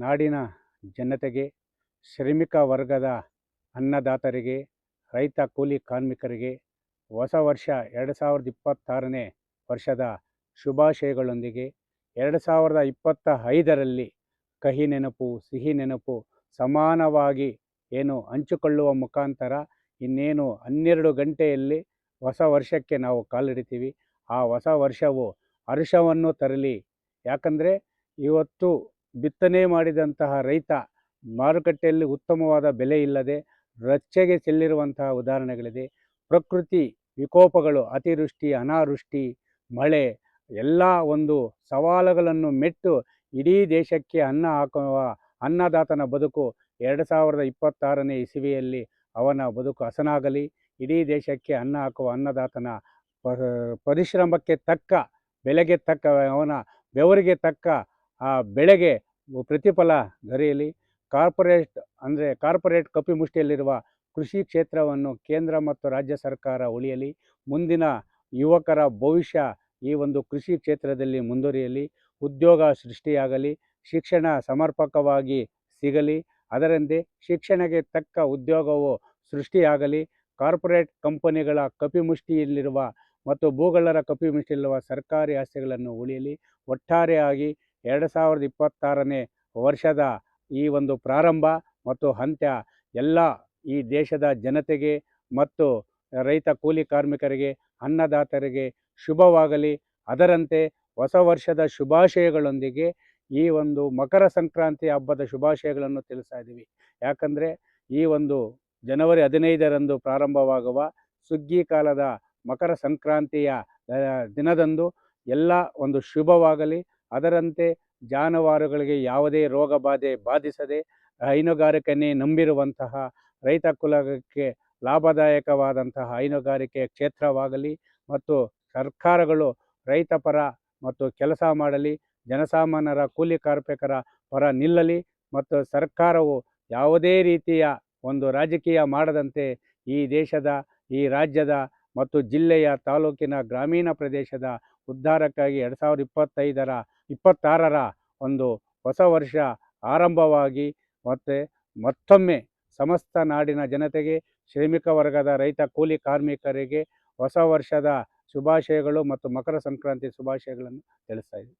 ನಾಡಿನ ಜನತೆಗೆ, ಶ್ರಮಿಕ ವರ್ಗದ ಅನ್ನದಾತರಿಗೆ, ರೈತ ಕೂಲಿ ಕಾರ್ಮಿಕರಿಗೆ ಹೊಸ ವರ್ಷ ಎರಡು ಸಾವಿರದ ಇಪ್ಪತ್ತಾರನೇ ವರ್ಷದ ಶುಭಾಶಯಗಳೊಂದಿಗೆ ಎರಡು ಸಾವಿರದ ಇಪ್ಪತ್ತ ಐದರಲ್ಲಿ ಕಹಿ ನೆನಪು, ಸಿಹಿ ನೆನಪು ಸಮಾನವಾಗಿ ಏನು ಹಂಚಿಕೊಳ್ಳುವ ಮುಖಾಂತರ ಇನ್ನೇನು ಹನ್ನೆರಡು ಗಂಟೆಯಲ್ಲಿ ಹೊಸ ವರ್ಷಕ್ಕೆ ನಾವು ಕಾಲಿಡ್ತೀವಿ. ಆ ಹೊಸ ವರ್ಷವು ಹರ್ಷವನ್ನು ತರಲಿ. ಯಾಕಂದರೆ ಇವತ್ತು ಬಿತ್ತನೆ ಮಾಡಿದಂತಹ ರೈತ ಮಾರುಕಟ್ಟೆಯಲ್ಲಿ ಉತ್ತಮವಾದ ಬೆಲೆ ಇಲ್ಲದೆ ರಚ್ಚೆಗೆ ಚೆಲ್ಲಿರುವಂತಹ ಉದಾಹರಣೆಗಳಿದೆ. ಪ್ರಕೃತಿ ವಿಕೋಪಗಳು, ಅತಿವೃಷ್ಟಿ, ಅನಾವೃಷ್ಟಿ, ಮಳೆ ಎಲ್ಲ ಒಂದು ಸವಾಲುಗಳನ್ನು ಮೆಟ್ಟು ಇಡೀ ದೇಶಕ್ಕೆ ಅನ್ನ ಹಾಕುವ ಅನ್ನದಾತನ ಬದುಕು ಎರಡು ಸಾವಿರದ ಇಪ್ಪತ್ತಾರನೇ ಇಸವಿಯಲ್ಲಿ ಅವನ ಬದುಕು ಹಸನಾಗಲಿ. ಇಡೀ ದೇಶಕ್ಕೆ ಅನ್ನ ಹಾಕುವ ಅನ್ನದಾತನ ಪರಿಶ್ರಮಕ್ಕೆ ತಕ್ಕ, ಬೆಲೆಗೆ ತಕ್ಕ, ಅವನ ಬೆವರಿಗೆ ತಕ್ಕ ಆ ಬೆಳೆಗೆ ಪ್ರತಿಫಲ ದೊರೆಯಲಿ ಕಾರ್ಪೊರೇಟ್ ಅಂದರೆ ಕಾರ್ಪೊರೇಟ್ ಕಪಿಮುಷ್ಟಿಯಲ್ಲಿರುವ ಕೃಷಿ ಕ್ಷೇತ್ರವನ್ನು ಕೇಂದ್ರ ಮತ್ತು ರಾಜ್ಯ ಸರ್ಕಾರ ಉಳಿಯಲಿ. ಮುಂದಿನ ಯುವಕರ ಭವಿಷ್ಯ ಈ ಒಂದು ಕೃಷಿ ಕ್ಷೇತ್ರದಲ್ಲಿ ಮುಂದುವರಿಯಲಿ. ಉದ್ಯೋಗ ಸೃಷ್ಟಿಯಾಗಲಿ. ಶಿಕ್ಷಣ ಸಮರ್ಪಕವಾಗಿ ಸಿಗಲಿ. ಅದರಂತೆ ಶಿಕ್ಷಣಕ್ಕೆ ತಕ್ಕ ಉದ್ಯೋಗವು ಸೃಷ್ಟಿಯಾಗಲಿ. ಕಾರ್ಪೊರೇಟ್ ಕಂಪನಿಗಳ ಕಪಿಮುಷ್ಟಿಯಲ್ಲಿರುವ ಮತ್ತು ಭೂಗಳ್ಳರ ಕಪಿಮುಷ್ಟಿಯಲ್ಲಿರುವ ಸರ್ಕಾರಿ ಆಸ್ತಿಗಳನ್ನು ಉಳಿಯಲಿ. ಒಟ್ಟಾರೆಯಾಗಿ ಎರಡು ಸಾವಿರದ ಇಪ್ಪತ್ತಾರನೇ ವರ್ಷದ ಈ ಒಂದು ಪ್ರಾರಂಭ ಮತ್ತು ಅಂತ್ಯ ಎಲ್ಲ ಈ ದೇಶದ ಜನತೆಗೆ ಮತ್ತು ರೈತ ಕೂಲಿ ಕಾರ್ಮಿಕರಿಗೆ, ಅನ್ನದಾತರಿಗೆ ಶುಭವಾಗಲಿ. ಅದರಂತೆ ಹೊಸ ವರ್ಷದ ಶುಭಾಶಯಗಳೊಂದಿಗೆ ಈ ಒಂದು ಮಕರ ಸಂಕ್ರಾಂತಿ ಹಬ್ಬದ ಶುಭಾಶಯಗಳನ್ನು ತಿಳಿಸ್ತಾ ಇದ್ದೀವಿ. ಯಾಕಂದರೆ ಈ ಒಂದು ಜನವರಿ ಹದಿನೈದರಂದು ಪ್ರಾರಂಭವಾಗುವ ಸುಗ್ಗಿ ಕಾಲದ ಮಕರ ಸಂಕ್ರಾಂತಿಯ ದಿನದಂದು ಎಲ್ಲ ಒಂದು ಶುಭವಾಗಲಿ. ಅದರಂತೆ ಜಾನುವಾರುಗಳಿಗೆ ಯಾವುದೇ ರೋಗ ಬಾಧೆ ಬಾಧಿಸದೆ ಹೈನುಗಾರಿಕೆಯನ್ನೇ ನಂಬಿರುವಂತಹ ರೈತ ಕುಲಕ್ಕೆ ಲಾಭದಾಯಕವಾದಂತಹ ಹೈನುಗಾರಿಕೆ ಕ್ಷೇತ್ರವಾಗಲಿ ಮತ್ತು ಸರ್ಕಾರಗಳು ರೈತಪರ ಮತ್ತು ಕೆಲಸ ಮಾಡಲಿ, ಜನಸಾಮಾನ್ಯರ ಕೂಲಿ ಕಾರ್ಮಿಕರ ಪರ ನಿಲ್ಲಲಿ ಮತ್ತು ಸರ್ಕಾರವು ಯಾವುದೇ ರೀತಿಯ ಒಂದು ರಾಜಕೀಯ ಮಾಡದಂತೆ ಈ ದೇಶದ, ಈ ರಾಜ್ಯದ ಮತ್ತು ಜಿಲ್ಲೆಯ ತಾಲೂಕಿನ ಗ್ರಾಮೀಣ ಪ್ರದೇಶದ ಉದ್ಧಾರಕ್ಕಾಗಿ ಎರಡು ಸಾವಿರದ ಇಪ್ಪತ್ತೈದರ ಇಪ್ಪತ್ತಾರರ ಒಂದು ಹೊಸ ವರ್ಷ ಆರಂಭವಾಗಿ ಮತ್ತು ಮತ್ತೊಮ್ಮೆ ಸಮಸ್ತ ನಾಡಿನ ಜನತೆಗೆ, ಶ್ರಮಿಕ ವರ್ಗದ ರೈತ, ಕೂಲಿ ಕಾರ್ಮಿಕರಿಗೆ ಹೊಸ ವರ್ಷದ ಶುಭಾಶಯಗಳು ಮತ್ತು ಮಕರ ಸಂಕ್ರಾಂತಿ ಶುಭಾಶಯಗಳನ್ನು ತಿಳಿಸ್ತಾ ಇದ್ದೀನಿ.